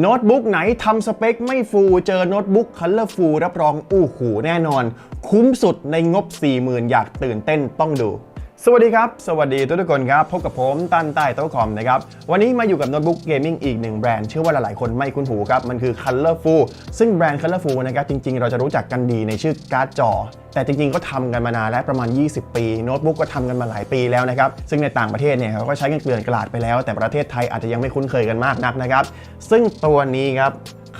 โน้ตบุ๊กไหนทำสเปคไม่ฟูเจอโน้ตบุ๊กคัลเลอร์ฟูรับรองอู้หูแน่นอน คุ้มสุดในงบ 40,000 อยากตื่นเต้นต้องดูสวัสดีครับ สวัสดีทุกๆคนครับ พบกับผมตันใต้โต๊ะคอมนะครับ วันนี้มาอยู่กับโน้ตบุ๊กเกมมิ่งอีกหนึ่งแบรนด์เชื่อว่าหลายๆคนไม่คุ้นหูครับ มันคือ Colorful ซึ่งแบรนด์ Colorful นะครับ จริงๆ เราจะรู้จักกันดีในชื่อการ์ดจอ แต่จริงๆก็ทำกันมานานแล้วประมาณ 20 ปีโน้ตบุ๊กก็ทำกันมาหลายปีแล้วนะครับ ซึ่งในต่างประเทศเนี่ยเขาก็ใช้กันเกลื่อนกลาดไปแล้ว แต่ประเทศไทยอาจจะยังไม่คุ้นเคยกันมากนักนะครับ ซึ่งตัวนี้ครับ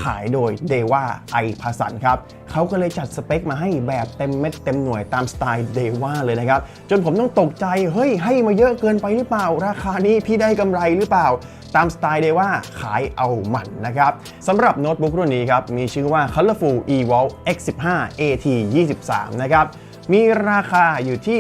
ขายโดย d e w a i p a s a n ครับเขาก็เลยจัดสเปคมาให้แบบเต็มเม็ดเต็มหน่วยตามสไตล์ d e w a เลยนะครับ จนผมต้องตกใจ เฮ้ย ให้มาเยอะเกินไปหรือเปล่า ราคานี้พี่ได้กำไรหรือเปล่า ตามสไตล์ d e w a ขายเอาหมันนะครับสำหรับโน้ตบุ๊กรุ่นนี้ครับ มีชื่อว่า Colorful Evolve X15 AT 23นะครับ มีราคาอยู่ที่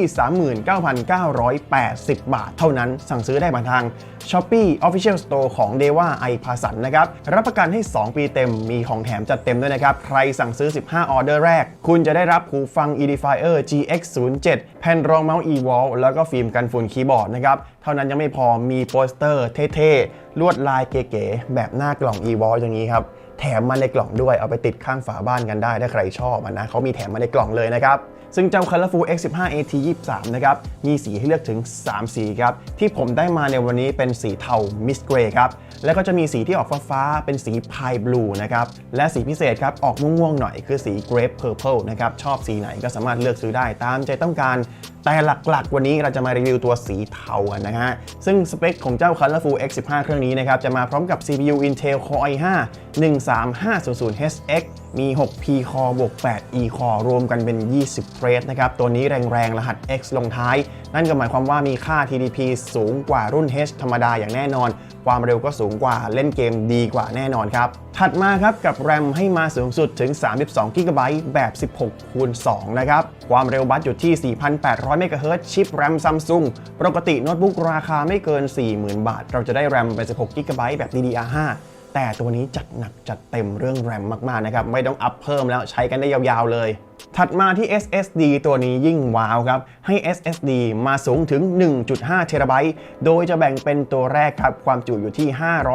39,980 บาท เท่านั้น สั่งซื้อได้ผ่านทาง Shopee Official Store ของ d e w a i p a s a n นะครับ รับประกันให้ 2 ปีเต็ม มีของแถมจัดเต็มด้วยนะครับ ใครสั่งซื้อ 15 ออเดอร์แรก คุณจะได้รับหูฟัง Edifier GX07 แผ่นรองเมาส์ eVol แล้วก็ฟิล์มกันฝุ่นคีย์บอร์ดนะครับ เท่านั้นยังไม่พอ มีโปสเตอร์เท่ๆ ลวดลายเก๋ๆ แบบหน้ากล่อง eVol อย่างนี้ครับ แถมมาในกล่องด้วยเอาไปติดข้างฝาบ้านกันได้ถ้าใครชอบนะเขามีแถมมาในกล่องเลยนะครับซึ่งเจ้า Colorful X15 AT 23 นะครับ มีสีให้เลือกถึง 3 สีครับ ที่ผมได้มาในวันนี้เป็นสีเทา Mist Grey ครับ แล้วก็จะมีสีที่ออกฟ้าๆเป็นสี Pie Blue นะครับ และสีพิเศษครับ ออกม่วงๆหน่อยคือสี Grape Purple นะครับ ชอบสีไหนก็สามารถเลือกซื้อได้ตามใจต้องการ แต่หลักๆ วันนี้เราจะมารีวิวตัวสีเทากันนะฮะ ซึ่งสเปคของเจ้า Colorful X15 เครื่องนี้นะครับ จะมาพร้อมกับ CPU Intel Core i5 13500HX มี 6P Core บวก 8E Core รวมกันเป็น 20เทรดนะครับ ตัวนี้แรงๆ รหัส X ลงท้าย นั่นก็หมายความว่ามีค่า TDP สูงกว่ารุ่น H ธรรมดาอย่างแน่นอน ความเร็วก็สูงกว่าเล่นเกมดีกว่าแน่นอนครับ ถัดมาครับกับแรมให้มาสูงสุดถึง 32 GB แบบ 16 คูณ 2 นะครับ ความเร็วบัสอยู่ที่ 4,800 MHz ชิปแรมซัมซุงปกติโน้ตบุ๊กราคาไม่เกิน 40,000 บาท เราจะได้แรมเป็น 16 GB แบบ DDR5 แต่ตัวนี้จัดหนักจัดเต็มเรื่อง RAM มากๆนะครับ ไม่ต้องอัพเพิ่มแล้วใช้กันได้ยาวๆเลย ถัดมาที่ SSD ตัวนี้ยิ่งว้าวครับ ให้ SSD มาสูงถึง 1.5 เทราไบต์โดยจะแบ่งเป็นตัวแรกครับ ความจุอยู่ที่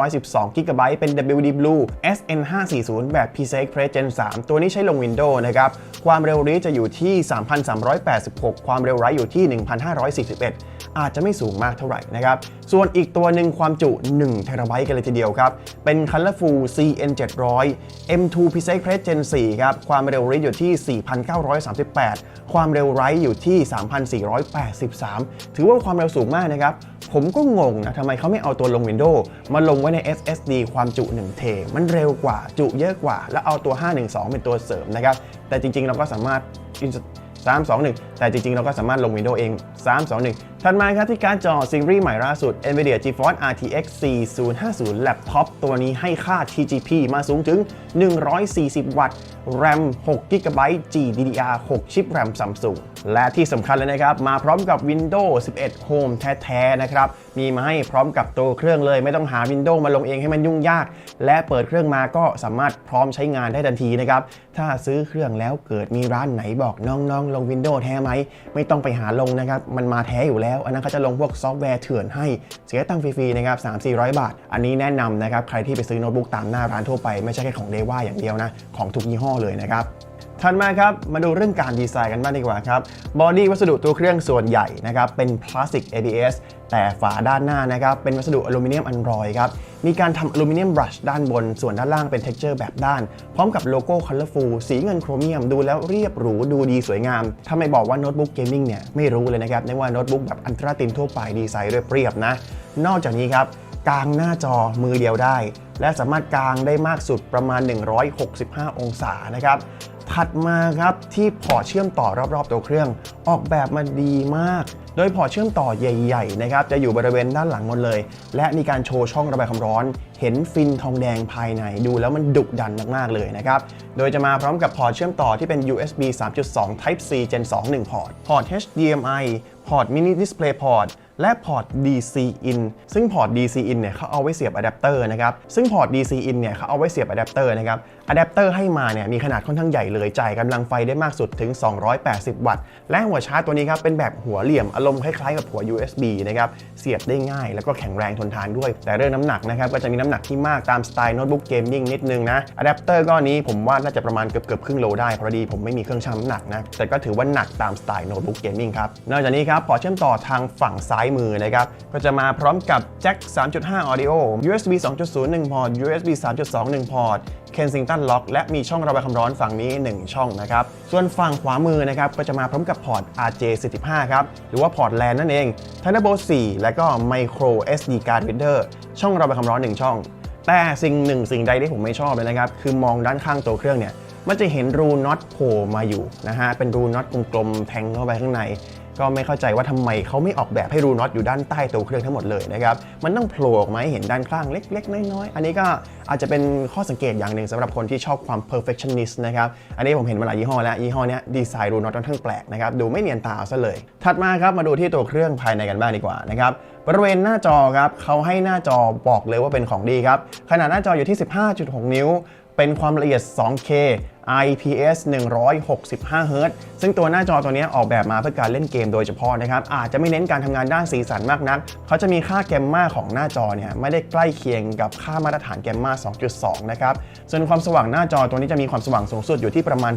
512 GB เป็น WD Blue SN540 แบบ PCI Express Gen 3 ตัวนี้ใช้ลง Windows นะครับ ความเร็วรีจะอยู่ที่ 3,386 ความเร็วไร้อยู่ที่ 1,541 อาจจะไม่สูงมากเท่าไหร่นะครับ ส่วนอีกตัวหนึ่งความจุ 1 เทราไบต์กันเลยทีเดียวครับ เป็น Colorful CN700 M2 PCI Express Gen 4ครับ ความเร็วรีดอยู่ที่ 4,938 ความเร็วไรอยู่ที่ 3,483 ถือว่าความเร็วสูงมากนะครับผมก็งงนะทำไมเขาไม่เอาตัวลง Windows มาลงไว้ใน SSD ความจุ1เทมันเร็วกว่าจุเยอะกว่า แล้วเอาตัว 512 เป็นตัวเสริมนะครับ แต่จริงๆ เราก็สามารถ 321 แต่จริงๆ เราก็สามารถลง Windows เอง 321 ถัดมาครับที่การ์ดจอซีรีส์ใหม่ล่าสุด NVIDIA GeForce RTX 4050 Laptop ตัวนี้ให้ค่า TGP มาสูงถึง 140 วัตต์ RAM 6 GB GDDR 6 ชิป RAM Samsung และที่สำคัญเลยนะครับ มาพร้อมกับ Windows 11 Home แท้ๆนะครับ มีมาให้พร้อมกับตัวเครื่องเลย ไม่ต้องหา Windows มาลงเองให้มันยุ่งยาก และเปิดเครื่องมาก็สามารถพร้อมใช้งานได้ทันทีนะครับ ถ้าซื้อเครื่องแล้วเกิดมีร้านไหนบอกน้องๆ ลง Windows แท้ไหม ไม่ต้องไปหาลงนะครับ มันมาแท้อยู่แล้ว อันนั้นเขาจะลงพวกซอฟต์แวร์เถื่อนให้เสียตังค์ฟรีๆนะครับ3-400 บาทอันนี้แนะนำนะครับ ใครที่ไปซื้อโน้ตบุ๊กตามหน้าร้านทั่วไปไม่ใช่แค่ของเดว่าอย่างเดียวนะ ของทุกยี่ห้อเลยนะครับถัดมาครับ มาดูเรื่องการดีไซน์กันบ้างดีกว่าครับ บอดี้วัสดุตัวเครื่องส่วนใหญ่นะครับเป็นพลาสติก ABS แต่ฝาด้านหน้านะครับเป็นวัสดุอลูมิเนียมอันรอยครับ มีการทำอลูมิเนียมบรัชด้านบน ส่วนด้านล่างเป็น texture แบบด้าน พร้อมกับโลโก้ Colorful สีเงินโครเมียมดูแล้วเรียบหรูดูดีสวยงาม ถ้าไม่บอกว่าโน้ตบุ๊กเกมมิ่งเนี่ยไม่รู้เลยนะครับในว่าโน้ตบุ๊กแบบอันตราตินทั่วไปดีไซน์เรียบๆนะ นอกจากนี้ครับกลางหน้าจอมือเดียวได้ และสามารถกางได้มากสุดประมาณ 165 องศานะครับถัดมาครับที่พอร์ตเชื่อมต่อรอบๆตัวเครื่อง ออกแบบมาดีมาก โดยพอร์ตเชื่อมต่อใหญ่ๆนะครับจะอยู่บริเวณด้านหลังหมดเลย และมีการโชว์ช่องระบายความร้อน เห็นฟินทองแดงภายในดูแล้วมันดุดันมากๆเลยนะครับโดยจะมาพร้อมกับพอร์ตเชื่อมต่อที่เป็น USB 3.2 Type C Gen 2 1 พอร์ตพอร์ต HDMI พอร์ต Mini Display Port และพอร์ต DC in ซึ่งพอร์ต DC in เนี่ยเขาเอาไว้เสียบอะแดปเตอร์นะครับ ซึ่งพอร์ต DC in เนี่ยเขาเอาไว้เสียบอะแดปเตอร์นะครับ อะแดปเตอร์ให้มาเนี่ยมีขนาดค่อนข้างใหญ่เลย จ่ายกำลังไฟได้มากสุดถึง 280 วัตต์ และหัวชาร์จตัวนี้ครับเป็นแบบหัวเหลี่ยมอารมณ์คล้ายๆกับหัว USB นะครับ เสียบได้ง่ายแล้วก็แข็งแรงทนทานด้วย แต่เรื่องน้ำหนักนะครับก็จะมีน้ำหนักที่มากตามสไตล์โน้ตบุ๊กเกมมิ่งนิดนึงนะอะแดปเตอร์ก้อนนี้ผมว่าน่าจะประมาณเกือบเกือบครึ่งโลได้เพราะดีผมไม่มีเครื่องชั่งน้ำหนักนะแต่ก็ถือว่าหนักตามสไตล์โน้ตบุ๊กเกมมิ่งครับนอกจากนี้ครับพอเชื่อมต่อทางฝั่งซ้ายมือนะครับ ก็จะมาพร้อมกับแจ็ค 3.5 Audio USB 2.0 1 พอร์ต USB 3.2 1 พอร์ต Kensington Lock และมีช่องระบายความร้อนฝั่งนี้ 1 ช่องนะครับ ส่วนฝั่งขวามือนะครับ ก็จะมาพร้อมกับพอร์ต RJ45 ครับ หรือว่าพอร์ต LAN นั่นเอง Thunderbolt 4 และก็ Micro SD Card Reader ช่องระบายความร้อน 1 ช่อง แต่สิ่งหนึ่งสิ่งใดที่ผมไม่ชอบเลยนะครับ คือมองด้านข้างตัวเครื่องเนี่ยมันจะเห็นรูน็อตโผล่มาอยู่นะฮะ เป็นรูน็อตกลมๆ แทงเข้าไปข้างใน ก็ไม่เข้าใจว่าทำไมเขาไม่ออกแบบให้รูน็อตอยู่ด้านใต้ตัวเครื่องทั้งหมดเลยนะครับ มันต้องโผล่ออกมาให้เห็นด้านข้างเล็ก ๆ น้อยๆ อันนี้ก็อาจจะเป็นข้อสังเกตอย่างหนึ่งสำหรับคนที่ชอบความ perfectionist นะครับ อันนี้ผมเห็นมาหลายยี่ห้อแล้ว ยี่ห้อนี้ดีไซน์รูน็อตค่อนข้างแปลกนะครับ ดูไม่เนียนตาเอาซะเลย ถัดมาครับ มาดูที่ตัวเครื่องภายในกันบ้างดีกว่านะครับบริเวณหน้าจอครับเขาให้หน้าจอบอกเลยว่าเป็นของดีครับขนาดหน้าจออยู่ที่ 15.6 นิ้ว เป็นความละเอียด 2K IPS 165 Hz ซึ่งตัวหน้าจอตัวนี้ออกแบบมาเพื่อการเล่นเกมโดยเฉพาะนะครับ อาจจะไม่เน้นการทำงานด้านสีสันมากนัก เขาจะมีค่าแกมมาของหน้าจอเนี่ยไม่ได้ใกล้เคียงกับค่ามาตรฐานแกมมา 2.2 นะครับ ส่วนความสว่างหน้าจอตัวนี้จะมีความสว่างสูงสุดอยู่ที่ประมาณ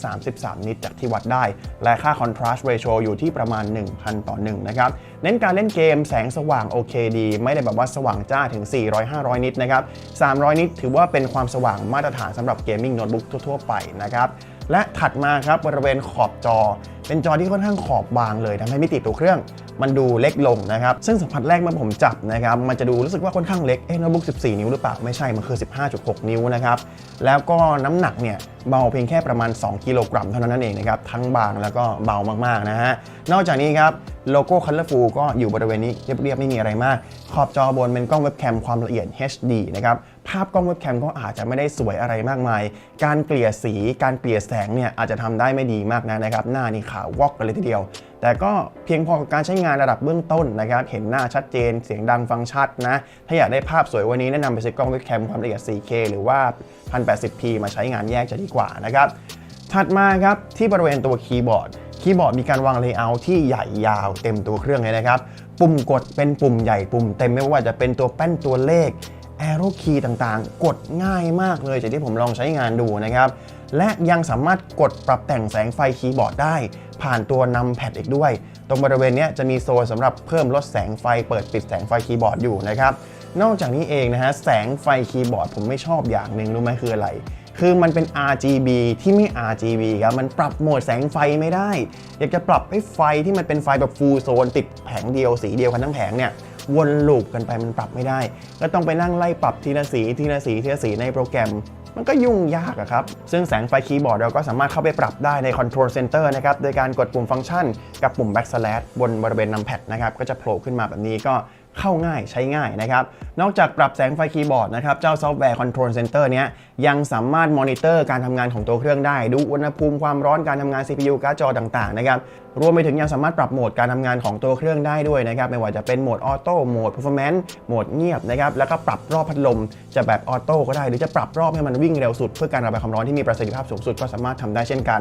333 นิตจากที่วัดได้ และค่า contrast ratio อยู่ที่ประมาณ 1000 ต่อ1นะครับ เน้นการเล่นเกมแสงสว่างโอเคดี ไม่ได้แบบว่าสว่างจ้าถึง 400-500 นิตนะครับ 300 นิตถือว่าเป็นความสว่างมาตรฐานสำหรับเกมมิ่งโน้ตบุ๊กทั่วไปนะครับและถัดมาครับบริเวณขอบจอ เป็นจอที่ค่อนข้างขอบบางเลยทำให้มิติตัวเครื่อง มันดูเล็กลงนะครับซึ่งสัมผัสแรกเมื่อผมจับนะครับมันจะดูรู้สึกว่าค่อนข้างเล็กเอ๊ะโน้ตบุ๊ก14 นิ้วหรือเปล่า ไม่ใช่ มันคือ 15.6 นิ้วนะครับแล้วก็น้ำหนักเนี่ยเบาเพียงแค่ประมาณ 2 กิโลกรัมเท่านั้นเองนะครับทั้งบางแล้วก็เบามากๆนะฮะนอกจากนี้ครับโลโก้ Colorful ก็อยู่บริเวณนี้เรียบๆไม่มีอะไรมาก ขอบจอบนเป็นกล้องเว็บแคมความละเอียด HD นะครับ ภาพกล้องเว็บแคมก็อาจจะไม่ได้สวยอะไรมากมาย การเกลี่ยสีการเกลี่ยแสงเนี่ยอาจจะทำได้ไม่ดีมากนะนะครับ หน้านี่ขาววอกกันเลยทีเดียว แต่ก็เพียงพอกับการใช้งานระดับเบื้องต้นนะครับ เห็นหน้าชัดเจน เสียงดังฟังชัดนะ ถ้าอยากได้ภาพสวยวันนี้แนะนำไปซื้อกล้องเว็บแคมความละเอียด 4K หรือว่า 1080p มาใช้งานแยกจะดีกว่านะครับถัดมาครับที่บริเวณตัวคีย์บอร์ดคีย์บอร์ดมีการวางเลเยอร์ที่ใหญ่ยาวเต็มตัวเครื่องเลยนะครับ ปุ่มกดเป็นปุ่มใหญ่ปุ่มเต็มไม่ว่าจะเป็นตัวแป้นตัวเลข แอโรคีย์ต่างๆ กดง่ายมากเลยจากที่ผมลองใช้งานดูนะครับ และยังสามารถกดปรับแต่งแสงไฟคีย์บอร์ดได้ ผ่านตัวนำแพดอีกด้วย ตรงบริเวณนี้จะมีโซนสำหรับเพิ่มลดแสงไฟเปิดปิดแสงไฟคีย์บอร์ดอยู่นะครับนอกจากนี้เองนะฮะแสงไฟคีย์บอร์ดผมไม่ชอบอย่างหนึ่งรู้ไหมคืออะไร คือมันเป็น RGB ที่ไม่ RGB ครับมันปรับโหมดแสงไฟไม่ได้ อยากจะปรับให้ไฟที่มันเป็นไฟแบบฟูลโซนติดแผงเดียวสีเดียวกันทั้งแผงเนี่ย วนลูปกันไปมันปรับไม่ได้ ก็ต้องไปนั่งไล่ปรับทีละสีทีละสีทีละสีในโปรแกรม มันก็ยุ่งยากอะครับ ซึ่งแสงไฟคีย์บอร์ดเราก็สามารถเข้าไปปรับได้ใน Control Center นะครับ โดยการกดปุ่มฟังก์ชัน กับปุ่ม backslash บนบริเวณนำแพดนะครับ ก็จะโผล่ขึ้นมาแบบนี้ก็ เข้าง่ายใช้ง่ายนะครับ นอกจากปรับแสงไฟคีย์บอร์ดนะครับ เจ้าซอฟต์แวร์ Control Center เนี้ยยังสามารถมอนิเตอร์การทำงานของตัวเครื่องได้ ดูอุณหภูมิความร้อนการทำงาน CPU การ์ดจอต่างๆนะครับ รวมไปถึงยังสามารถปรับโหมดการทำงานของตัวเครื่องได้ด้วยนะครับ ไม่ว่าจะเป็นโหมดออโต้โหมด performance โหมดเงียบนะครับ แล้วก็ปรับรอบพัดลมจะแบบออโต้ก็ได้ หรือจะปรับรอบให้มันวิ่งเร็วสุด เพื่อการระบายความร้อนที่มีประสิทธิภาพสูงสุดก็สามารถทำได้เช่นกัน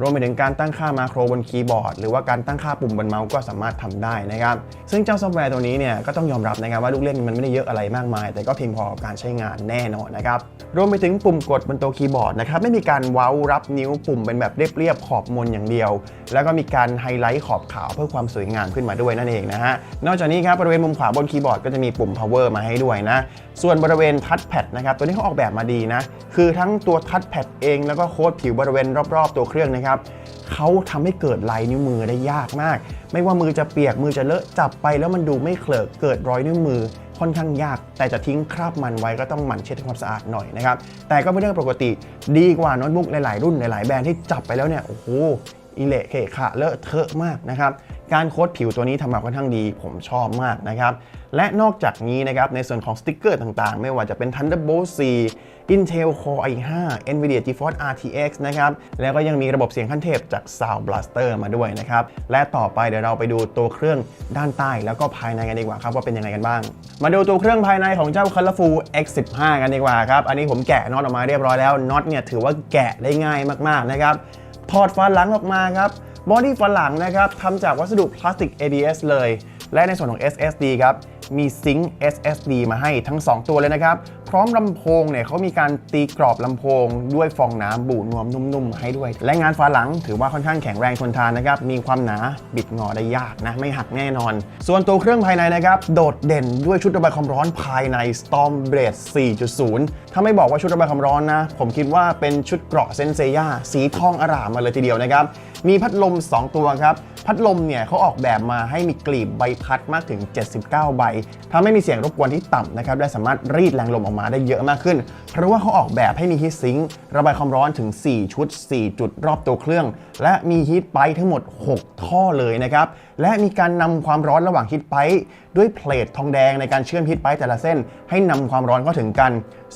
รวมไปถึงการตั้งค่ามาโครบนคีย์บอร์ด หรือว่าการตั้งค่าปุ่มบนเมาส์ก็สามารถทำได้นะครับซึ่งเจ้าซอฟต์แวร์ตัวนี้เนี่ยก็ต้องยอมรับนะครับว่าลูกเล่นมันไม่ได้เยอะอะไรมากมาย แต่ก็เพียงพอกับการใช้งานแน่นอนนะครับรวมไปถึงปุ่มกดบนตัวคีย์บอร์ดนะครับไม่มีการเว้ารับนิ้วปุ่มเป็นแบบเรียบๆขอบมนอย่างเดียว แล้วก็มีการไฮไลท์ขอบขาวเพื่อความสวยงามขึ้นมาด้วยนั่นเองนะฮะนอกจากนี้ครับบริเวณมุมขวาบนคีย์บอร์ดก็จะมีปุ่ม power มาให้ด้วยนะส่วนบริเวณทัชแพดนะครับตัวนี้เขาออกแบบมาดีนะคือทั้งตัวทัชแพดเองแล้วก็โค้ดผิวบริเวณรอบๆตัวเครื่องนะครับเขาทำให้เกิดลายนิ้วมือได้ยากมาก ไม่ว่ามือจะเปียกมือจะเลอะจับไปแล้วมันดูไม่เคลิกเกิดรอยนิ้วมือค่อนข้างยาก แต่จะทิ้งคราบมันไว้ก็ต้องหมั่นเช็ดทำความสะอาดหน่อยนะครับแต่ก็เป็นเรื่องปกติดีกว่าโน้ตบุ๊กหลาย ๆ รุ่นหลาย ๆ แบรนด์ที่จับไปแล้วเนี่ยโอ้โหอิเละเขะขะเลอะเทอะมากนะครับ การโค้ดผิวตัวนี้ทำมาค่อนข้างดี ผมชอบมากนะครับ และนอกจากนี้นะครับในส่วนของสติกเกอร์ต่างๆ ไม่ว่าจะเป็น Thunderbolt 4 Intel Core i5 Nvidia GeForce RTX นะครับ แล้วก็ยังมีระบบเสียงขั้นเทพจาก Sound Blaster มาด้วยนะครับ และต่อไปเดี๋ยวเราไปดูตัวเครื่องด้านใต้แล้วก็ภายในกันดีกว่าครับว่าเป็นยังไงกันบ้าง มาดูตัวเครื่องภายในของเจ้า Colorful X15 กันดีกว่าครับ อันนี้ผมแกะน็อตออกมาเรียบร้อยแล้วน็อตเนี่ยถือว่าแกะได้ง่ายมากๆนะครับถอดฝาหลังออกมาครับ บอดี้ฝาหลังนะครับทำจากวัสดุพลาสติก ABS เลย และในส่วนของ SSD ครับ มีซิงค์ SSD มาให้ทั้ง 2 ตัวเลยนะครับ พร้อมลำโพงเนี่ยเขามีการตีกรอบลำโพง ด้วยฟองน้ำบูนวมนุ่มๆ ให้ด้วย และงานฝาหลังถือว่าค่อนข้างแข็งแรงทนทานนะครับ มีความหนาบิดงอได้ยากนะ ไม่หักแน่นอน ส่วนตัวเครื่องภายในนะครับ โดดเด่นด้วยชุดระบายความร้อนภายใน Storm Blade 4.0 ถ้าไม่บอกว่าชุดระบายความร้อนนะ ผมคิดว่าเป็นชุดเกราะเซนเซียสีทองอร่ามมาเลยทีเดียวนะครับมีพัดลม 2 ตัวครับ พัดลมเนี่ยเขาออกแบบมาให้มีกลีบใบพัดมากถึง 79 ใบทำให้มีเสียงรบกวนที่ต่ำนะครับ และสามารถรีดแรงลมออกมาได้เยอะมากขึ้น เพราะว่าเขาออกแบบให้มีฮีทซิงค์ระบายความร้อนถึง 4 ชุด 4 จุดรอบตัวเครื่อง และมีฮีทไปทั้งหมด 6 ท่อเลยนะครับ และมีการนำความร้อนระหว่างฮีทไปด้วยเพลททองแดงในการเชื่อมฮีทไปแต่ละเส้น ให้นำความร้อนเข้าถึงกัน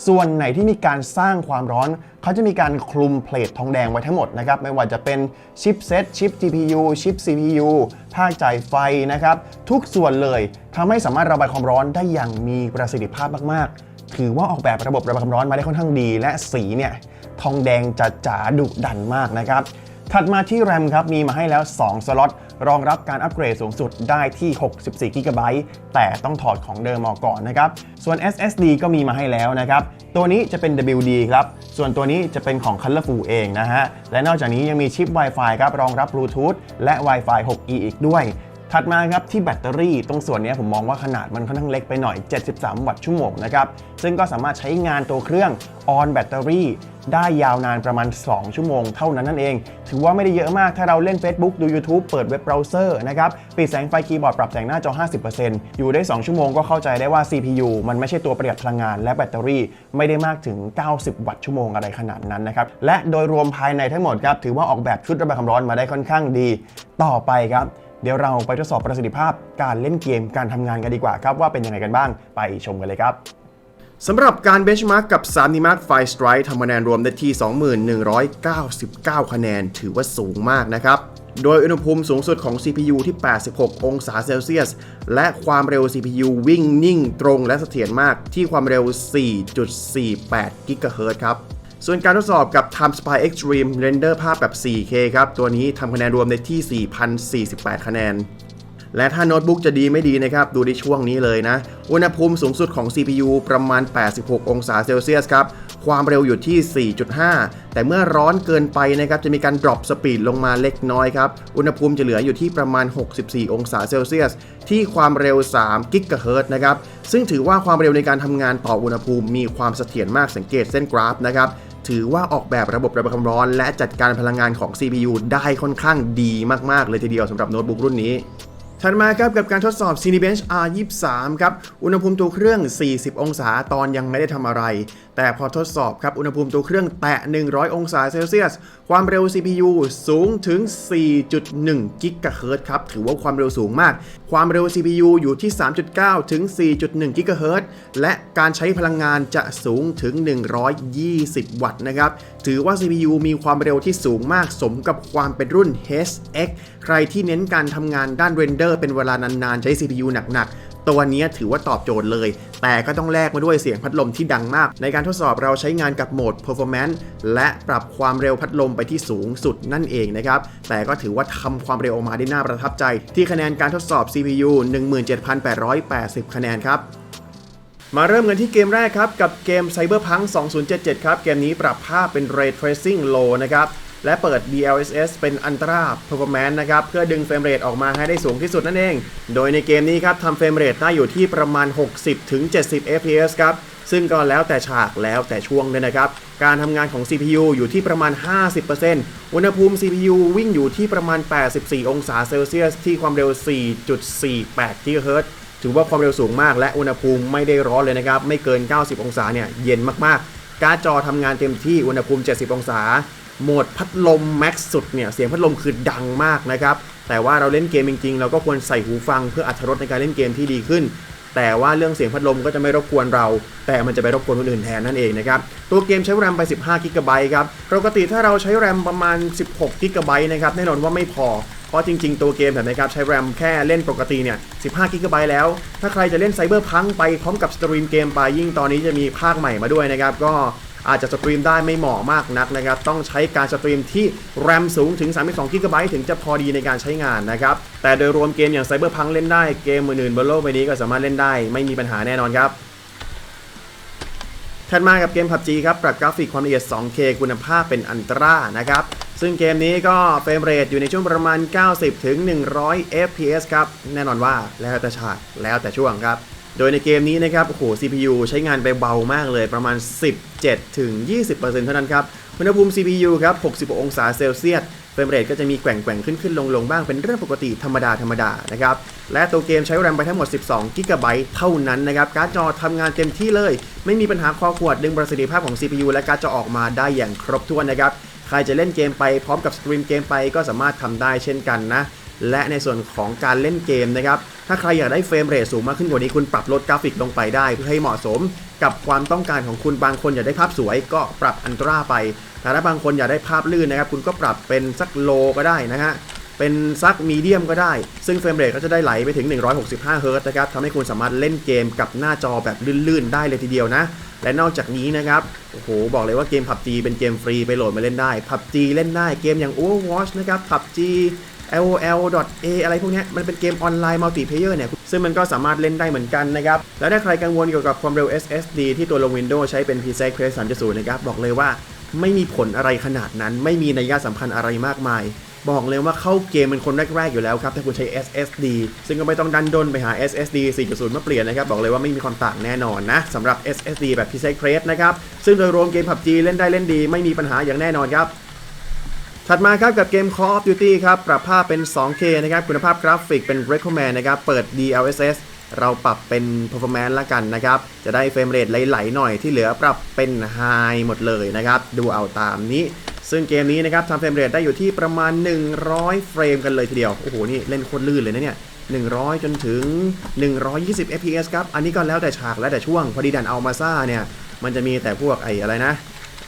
ส่วนไหนที่มีการสร้างความร้อน เขาจะมีการคลุมเพลททองแดงไว้ทั้งหมดนะครับไม่ว่าจะเป็นชิปเซตชิป GPU ชิป CPU ภาคจ่ายไฟนะครับทุกส่วนเลยทำให้สามารถระบายความร้อนได้อย่างมีประสิทธิภาพมากๆ ถือว่าออกแบบระบบระบายความร้อนมาได้ค่อนข้างดี และสีเนี่ยทองแดงจะจ๋าดุดันมากนะครับถัดมาที่ RAM ครับมีมาให้แล้ว 2 สล็อต รองรับการอัปเกรดสูงสุดได้ที่ 64 g b แต่ต้องถอดของเดิมออกก่อนนะครับ ส่วน SSD ก็มีมาให้แล้วนะครับ ตัวนี้จะเป็น WD ครับ ส่วนตัวนี้จะเป็นของ Colorful เองนะฮะ และนอกจากนี้ยังมีชิป Wi-Fi ครับรองรับ Bluetooth และ Wi-Fi 6E อีกด้วย ถัดมาครับที่แบตเตอรี่ตรงส่วนนี้ผมมองว่าขนาดมันค่อนข้างเล็กไปหน่อย 73 วัตต์ชั่วโมงนะครับซึ่งก็สามารถใช้งานตัวเครื่อง on แบตเตอรี่ได้ยาวนานประมาณ 2 ชั่วโมงเท่านั้นนั่นเอง ถือว่าไม่ได้เยอะมากถ้าเราเล่น Facebook ดู YouTube เปิดเว็บเบราว์เซอร์นะครับปิดแสงไฟคีย์บอร์ดปรับแสงหน้าจอ 50%อยู่ได้ 2 ชั่วโมงก็เข้าใจได้ว่า CPU มันไม่ใช่ตัวประหยัดพลังงานและแบตเตอรี่ ไม่ได้มากถึง 90 วัตต์ชั่วโมงอะไรขนาดนั้นนะครับและโดยรวมภายในทั้งหมดครับถือว่าออกแบบชุดระบายความร้อนมาได้ค่อนข้างดี ต่อไปครับ เดี๋ยวเราไปทดสอบประสิทธิภาพการเล่นเกมการทำงานกันดีกว่าครับว่าเป็นยังไงกันบ้างไปชมกันเลยครับสำหรับการเบนช์มาร์กกับ 3D Mark Fire Strike ทำคะแนนรวมได้ที่ 2199 คะแนน ถือว่าสูงมากนะครับ โดยอุณหภูมิสูงสุดของ CPU ที่ 86 องศาเซลเซียส และความเร็ว CPU วิ่งนิ่งตรงและเสถียรมากที่ความเร็ว 4.48 GHz ครับ ส่วนการทดสอบกับ Time Spy Extreme Render ภาพแบบ 4K ครับ ตัวนี้ทำคะแนนรวมได้ที่ 4,048 คะแนน และถ้าโน้ตบุ๊กจะดีไม่ดีนะครับ ดูในช่วงนี้เลยนะ อุณหภูมิสูงสุดของ CPU ประมาณ 86 องศาเซลเซียสครับ ความเร็วอยู่ที่ 4.5 แต่เมื่อร้อนเกินไปนะครับ จะมีการ drop สปีดลงมาเล็กน้อยครับ อุณหภูมิจะเหลืออยู่ที่ประมาณ 64 องศาเซลเซียส ที่ความเร็ว 3 กิกะเฮิรตซ์นะครับ ซึ่งถือว่าความเร็วในการทำงานต่ออุณหภูมิมีความเสถียรมากสังเกตเส้นกราฟนะครับ ถือว่าออกแบบระบบระบายความร้อน และจัดการพลังงานของ CPU ได้ค่อนข้างดีมาก ๆ เลยทีเดียวสำหรับโน้ตบุ๊กรุ่นนี้ถัดมาครับกับการทดสอบ Cinebench R23 ครับ อุณหภูมิตัวเครื่อง 40 องศาตอนยังไม่ได้ทำอะไร แต่พอทดสอบครับ อุณหภูมิตัวเครื่องแตะ 100 องศาเซลเซียส ความเร็ว CPU สูงถึง 4.1 กิกะเฮิรตครับ ถือว่าความเร็วสูงมาก ความเร็ว CPU อยู่ที่ 3.9 ถึง 4.1 กิกะเฮิรตและการใช้พลังงานจะสูงถึง 120 วัตต์นะครับ ถือว่า CPU มีความเร็วที่สูงมากสมกับความเป็นรุ่น HX ใครที่เน้นการทำงานด้านเรนเดอร์เป็นเวลานานๆ ใช้ CPU หนักๆ ตัวนี้ถือว่าตอบโจทย์เลย แต่ก็ต้องแลกมาด้วยเสียงพัดลมที่ดังมากในการททดสอบเราใช้งานกับโหมด performance และปรับความเร็วพัดลมไปที่สูงสุดนั่นเองนะครับ แต่ก็ถือว่าทำความเร็วออกมาได้น่าประทับใจ ที่คะแนนการทดสอบ CPU 17,880 คะแนนครับมาเริ่มกันที่เกมแรกครับ กับเกม Cyberpunk 2077 ครับ เกมนี้ปรับภาพเป็น Ray Tracing Low นะครับ และเปิด DLSS เป็น Ultra Performance นะครับ เพื่อดึงเฟรมเรทออกมาให้ได้สูงที่สุดนั่นเอง โดยในเกมนี้ครับทำเฟรมเรทได้อยู่ที่ประมาณ 60-70 fps ครับซึ่งก็แล้วแต่ฉากแล้วแต่ช่วงเลยนะครับ การทำงานของ CPU อยู่ที่ประมาณ 50%อุณหภูมิ CPU วิ่งอยู่ที่ประมาณ 84 องศาเซลเซียส ที่ความเร็ว 4.48 GHz ถือว่าความเร็วสูงมากและอุณหภูมิไม่ได้ร้อนเลยนะครับ ไม่เกิน 90 องศาเนี่ยเย็นมากๆ การ์ดจอทำงานเต็มที่อุณหภูมิ 70 องศา โหมดพัดลมแม็กซ์สุดเนี่ยเสียงพัดลมคือดังมากนะครับแต่ว่าเราเล่นเกมจริงๆ เราก็ควรใส่หูฟังเพื่ออัธรสในการเล่นเกมที่ดีขึ้น แต่ว่าเรื่องเสียงพัดลมก็จะไม่รบกวนเรา แต่มันจะไปรบกวนคนอื่นแทนนั่นเองนะครับ ตัวเกมใช้แรมไป 15กิกะไบต์ครับปกติถ้าเราใช้แรมประมาณ 16กิกะไบต์นะครับแน่นอนว่าไม่พอเพราะจริงๆ ตัวเกมแบบนะครับใช้แรมแค่เล่นปกติเนี่ย 15 กิกะไบต์แล้ว ถ้าใครจะเล่นไซเบอร์พังไปพร้อมกับสตรีมเกมไปยิ่งตอนนี้จะมีภาคใหม่มาด้วยนะครับ ก็ อาจจะสตรีมได้ไม่เหมาะมากนักนะครับ ต้องใช้การสตรีมที่แรมสูงถึง 32กิกะไบต์ถึงจะพอดีในการใช้งานนะครับ แต่โดยรวมเกมอย่างไซเบอร์พังเล่นได้เกมอื่นๆบนโลกใบนี้ก็สามารถเล่นได้ ไม่มีปัญหาแน่นอนครับถัดมากับเกม PUBG ครับ ปรับกราฟิกความละเอียด 2K คุณภาพเป็นอันตรานะครับ ซึ่งเกมนี้ก็เฟรมเรทอยู่ในช่วงประมาณ 90 ถึง 100 FPS ครับ แน่นอนว่าแล้วแต่ฉากแล้วแต่ช่วงครับ โดยในเกมนี้นะครับ โอ้โห CPU ใช้งานไปเบามากเลยประมาณ 17ถึง20%เท่านั้นครับ อุณหภูมิ CPU ครับ60องศาเซลเซียสเฟรมเรทก็จะมีแกว่งแกว่งขึ้นขึ้นลงลงบ้างเป็นเรื่องปกติธรรมดาธรรมดานะครับ และตัวเกมใช้แรมไปทั้งหมด 12 กิกะไบต์เท่านั้นนะครับ การ์ดจอทำงานเต็มที่เลย ไม่มีปัญหาคอขวดดึงประสิทธิภาพของ CPU และการ์ดจอออกมาได้อย่างครบถ้วนนะครับ ใครจะเล่นเกมไปพร้อมกับสตรีมเกมไปก็สามารถทำได้เช่นกันนะ และในส่วนของการเล่นเกมนะครับ ถ้าใครอยากได้เฟรมเรทสูงมากขึ้นกว่านี้คุณปรับลดกราฟิกลงไปได้ เพื่อให้เหมาะสมกับความต้องการของคุณบางคนอยากได้ภาพสวยก็ปรับอันตราไป แต่ถ้าบางคนอยากได้ภาพลื่นนะครับ คุณก็ปรับเป็นสักโลก็ได้นะฮะเป็นซักมีเดียมก็ได้ ซึ่งเฟรมเรทก็จะได้ไหลไปถึง 165 เฮิร์ตนะครับทำให้คุณสามารถเล่นเกมกับหน้าจอแบบลื่นๆ ได้เลยทีเดียวนะ และนอกจากนี้นะครับ โอ้โห บอกเลยว่าเกม PUBG เป็นเกมฟรีไปโหลดมาเล่นได้ PUBG เล่นได้ เกมอย่าง Overwatch นะครับ PUBG LOL.A อะไรพวกนี้มันเป็นเกมออนไลน์มัลติเพเยอร์เนี่ย ซึ่งมันก็สามารถเล่นได้เหมือนกันนะครับ แล้วถ้าใครกังวลเกี่ยวกับความเร็ว SSD ที่ตัวลง Windows ใช้เป็น PCI Express 3.0 นะครับ บอกเลยว่าไม่มีผลอะไรขนาดนั้น ไม่มีนัยสำคัญอะไรมากมายบอกเลยว่าเข้าเกมเป็นคนแรก ๆ อยู่แล้วครับ ถ้าคุณใช้ SSD ซึ่งก็ไม่ต้องดันด้นไปหา SSD 4.0 มาเปลี่ยนนะครับ บอกเลยว่าไม่มีความต่างแน่นอนนะสำหรับ SSD แบบ PCI Express นะครับ ซึ่งโดยรวมเกม PUBG เล่นได้เล่นดี ไม่มีปัญหาอย่างแน่นอนครับ ถัดมาครับกับเกม Call of Duty ครับ ปรับภาพเป็น 2K นะครับ คุณภาพกราฟิกเป็น Recommend นะครับ เปิด DLSS เราปรับเป็น Performance ละกันนะครับ จะได้เฟรมเรทไหลๆหน่อยที่เหลือปรับเป็น High หมดเลยนะครับ ดูเอาตามนี้ ซึ่งเกมนี้นะครับทำเฟรมเรทได้อยู่ที่ประมาณ 100 เฟรมกันเลยทีเดียว โอ้โห นี่เล่นโคตรลื่นเลยนะเนี่ย 100 จนถึง 120 fps ครับ อันนี้ก็แล้วแต่ฉากแล้วแต่ช่วง พอดีดันเอามาซ่าเนี่ย มันจะมีแต่พวกไอ้อะไรนะ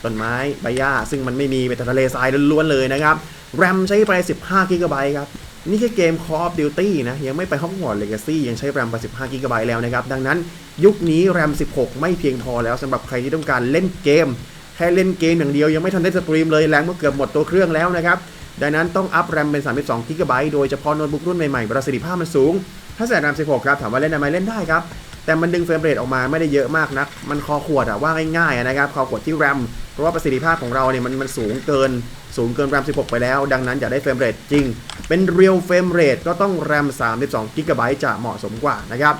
ต้นไม้ใบหญ้าซึ่งมันไม่มีเป็นทะเลทรายล้วนๆเลยนะครับ แรมใช้ไป 15กิกะไบต์ครับ นี่แค่เกม Call of Duty นะ ยังไม่ไป Hogwarts Legacy ยังใช้แรมไป 15กิกะไบต์แล้วนะครับ ดังนั้นยุคนี้แรม 16 ไม่เพียงพอแล้วสำหรับใครที่ต้องการเล่นเกม แค่เล่นเกมอย่างเดียวยังไม่ทันได้สตรีมเลยแรงก็เกือบหมดตัวเครื่องแล้วนะครับดังนั้นต้องอัพแรมเป็น 32กิกะไบต์โดยเฉพาะโน้ตบุ๊กรุ่นใหม่ๆ ประสิทธิภาพมันสูง ถ้าใส่แรม 16 ครับ ถามว่าเล่นได้ไหมเล่นได้ครับ แต่มันดึงเฟรมเรทออกมาไม่ได้เยอะมากนัก มันคอขวดอะว่าง่ายๆนะครับ คอขวดที่แรม เพราะว่าประสิทธิภาพของเราเนี่ยมันมันสูงเกินสูงเกินแรม 16 ไปแล้ว ดังนั้นอยากได้เฟรมเรทจริง เป็นเรียลเฟรมเรทก็ต้องแรม 32กิกะไบต์จะเหมาะสมกว่านะครับ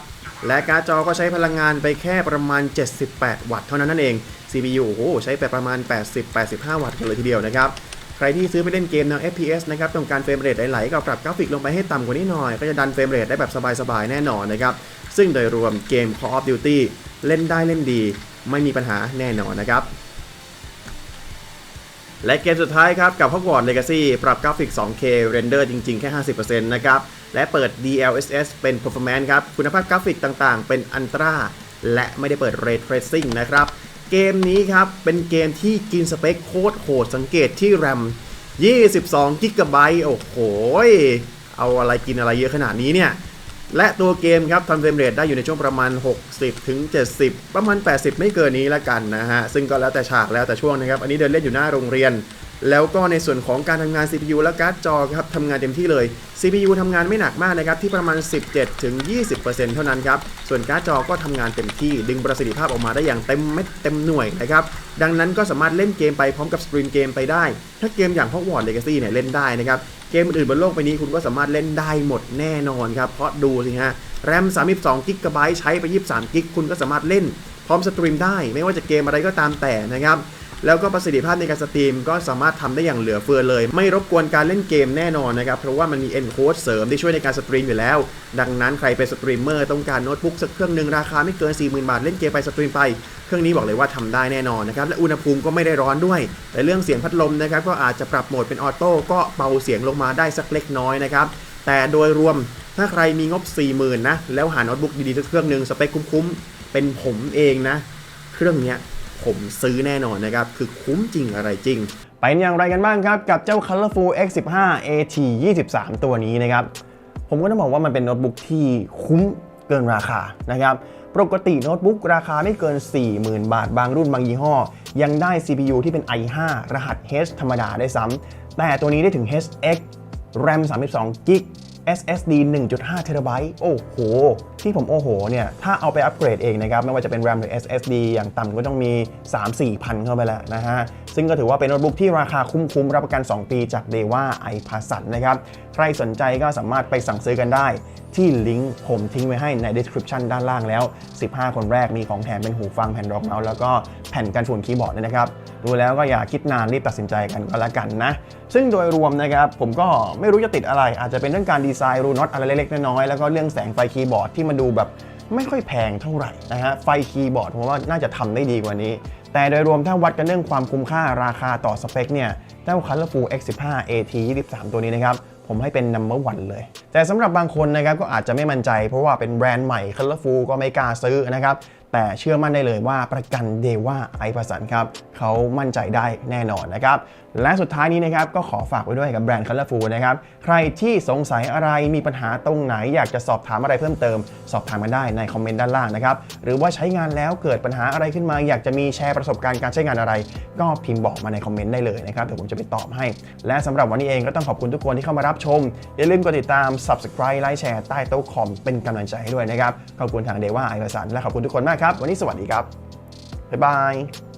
และการ์ดจอก็ใช้พลังงานไปแค่ประมาณ 78 วัตต์เท่านั้นนั่นเอง CPU โอ้โหใช้ไปประมาณ 80-85 วัตต์กันเลยทีเดียวนะครับ ใครที่ซื้อไปเล่นเกมแนว FPS นะครับต้องการเฟรมเรทไหลๆก็ปรับกราฟิกลงไปให้ต่ำกว่านี้หน่อย ก็จะดันเฟรมเรทได้แบบสบายๆแน่นอนนะครับซึ่งโดยรวมเกม Call of Duty เล่นได้เล่นดี ไม่มีปัญหาแน่นอนนะครับ และเกมสุดท้ายครับกับ Hogwarts Legacy ปรับกราฟิก 2K เรนเดอร์จริง ๆ แค่ 50%นะครับ และเปิด DLSS เป็น Performance ครับ คุณภาพกราฟิกต่างๆ เป็น Ultra และไม่ได้เปิด Ray Tracing นะครับ เกมนี้ครับ เป็นเกมที่กินสเปคโคตรโหดสังเกตที่ RAM 22 g b โอ้โห เอาอะไรกินอะไรเยอะขนาดนี้เนี่ย และตัวเกมครับทำเฟรมเรทได้อยู่ในช่วงประมาณ 60 ถึง 70 ประมาณ 80 ไม่เกินนี้ละกันนะฮะ ซึ่งก็แล้วแต่ฉากแล้วแต่ช่วงนะครับ อันนี้เดินเล่นอยู่หน้าโรงเรียน แล้วก็ในส่วนของการทำงาน CPU และการ์ดจอครับทำงานเต็มที่เลย CPU ทำงานไม่หนักมากนะครับที่ประมาณ 17ถึง20%เท่านั้นครับ ส่วนการ์ดจอก็ทำงานเต็มที่ ดึงประสิทธิภาพออกมาได้อย่างเต็มเม็ดเต็มหน่วยนะครับ ดังนั้นก็สามารถเล่นเกมไปพร้อมกับสตรีมเกมไปได้ ถ้าเกมอย่าง Hogwarts Legacy เนี่ยเล่นได้นะครับ เกมอื่นบนโลกใบนี้คุณก็สามารถเล่นได้หมดแน่นอนครับ เพราะดูสิฮะ แรม 32กิกะไบต์ใช้ไป 23กิก คุณก็สามารถเล่นพร้อมสตรีมได้ ไม่ว่าจะเกมอะไรก็ตามแต่นะครับ แล้วก็ประสิทธิภาพในการสตรีมก็สามารถทำได้อย่างเหลือเฟือเลย ไม่รบกวนการเล่นเกมแน่นอนนะครับ เพราะว่ามันมี encode เสริมที่ช่วยในการสตรีมอยู่แล้ว ดังนั้นใครเป็นสตรีมเมอร์ต้องการโน้ตบุ๊กสักเครื่องหนึ่งราคาไม่เกิน 40,000 บาท เล่นเกมไปสตรีมไป เครื่องนี้บอกเลยว่าทำได้แน่นอนนะครับ และอุณหภูมิก็ไม่ได้ร้อนด้วย แต่เรื่องเสียงพัดลมนะครับก็อาจจะปรับโหมดเป็นออโต้ก็เบาเสียงลงมาได้สักเล็กน้อยนะครับแต่โดยรวมถ้าใครมีงบ 40,000นะแล้วหาโน้ตบุ๊กดีๆสักเครื่องหนึ่งสเปคคุ้มๆเป็นผมเองนะ เครื่องเนี้ย ผมซื้อแน่นอนนะครับ คือคุ้มจริงอะไรจริง ไปอย่างไรกันบ้างครับ กับเจ้า Colorful X15 AT 23 ตัวนี้นะครับ ผมก็ต้องบอกว่ามันเป็นโน้ตบุ๊กที่คุ้มเกินราคานะครับปกติโน้ตบุ๊กราคาไม่เกิน 40,000 บาท บางรุ่นบางยี่ห้อ ยังได้ CPU ที่เป็น i5 รหัส H ธรรมดาได้ซ้ำแต่ตัวนี้ได้ถึง HX RAM 32 g b SSD 1.5 t b โอ้โห ที่ผมโอ้โหเนี่ย ถ้าเอาไปอัปเกรดเองนะครับ ไม่ว่าจะเป็น RAM หรือ SSD อย่างต่ำก็ต้องมี 3-4พันเข้าไปแล้วนะฮะ ซึ่งก็ถือว่าเป็นโน้ตบุ๊กที่ราคาคุ้มๆรับประกัน 2 ปีจาก d e w a i p a s a n นะครับ ใครสนใจก็สามารถไปสั่งซื้อกันได้ที่ลิงก์ผมทิ้งไว้ให้ใน description ด้านล่างแล้ว 15 คนแรกมีของแถมเป็นหูฟังแผ่นรองเมาส์แล้วก็แผ่นกันฝุ่นคีย์บอร์ดด้วยนะครับ ดูแล้วก็อย่าคิดนานรีบตัดสินใจกันก็แล้วกันนะ ซึ่งโดยรวมนะครับ ผมก็ไม่รู้จะติดอะไร อาจจะเป็นเรื่องการดีไซน์รูน็อตอะไรเล็กๆน้อยๆแล้วก็เรื่องแสงไฟคีย์บอร์ดที่มันดูแบบไม่ค่อยแพงเท่าไหร่นะฮะไฟคีย์บอร์ดผมว่าน่าจะทำได้ดีกว่านี้ แต่โดยรวมถ้าวัดกันเรื่องความคุ้มค่าราคาต่อสเปคเนี่ยเจ้า Colorful X15 AT 23ตัวนี้นะครับผมให้เป็น number one เลย แต่สำหรับบางคนนะครับก็อาจจะไม่มั่นใจเพราะว่าเป็นแบรนด์ใหม่ Colorful ก็ไม่กล้าซื้อนะครับ แต่เชื่อมั่นได้เลยว่าประกันเดว่าไอพัสันครับเขามั่นใจได้แน่นอนนะครับ และสุดท้ายนี้นะครับก็ขอฝากไว้ด้วยกับแบรนด์ Colorful นะครับ ใครที่สงสัยอะไรมีปัญหาตรงไหนอยากจะสอบถามอะไรเพิ่มเติม สอบถามมาได้ในคอมเมนต์ด้านล่างนะครับ หรือว่าใช้งานแล้วเกิดปัญหาอะไรขึ้นมา อยากจะมีแชร์ประสบการณ์การใช้งานอะไร ก็พิมพ์บอกมาในคอมเมนต์ได้เลยนะครับเดี๋ยวผมจะไปตอบให้ และสำหรับวันนี้เองก็ต้องขอบคุณทุกคนที่เข้ามารับชมอย่าลืมกดติดตาม subscribe ไลค์แชร์ใต้โต๊ะคอมเป็นกำลังใจให้ด้วยนะครับขอบคุณทางเดว่าไอพัสันและขอบคุณทุกคนมากครับวันนี้สวัสดีครับบ๊ายบาย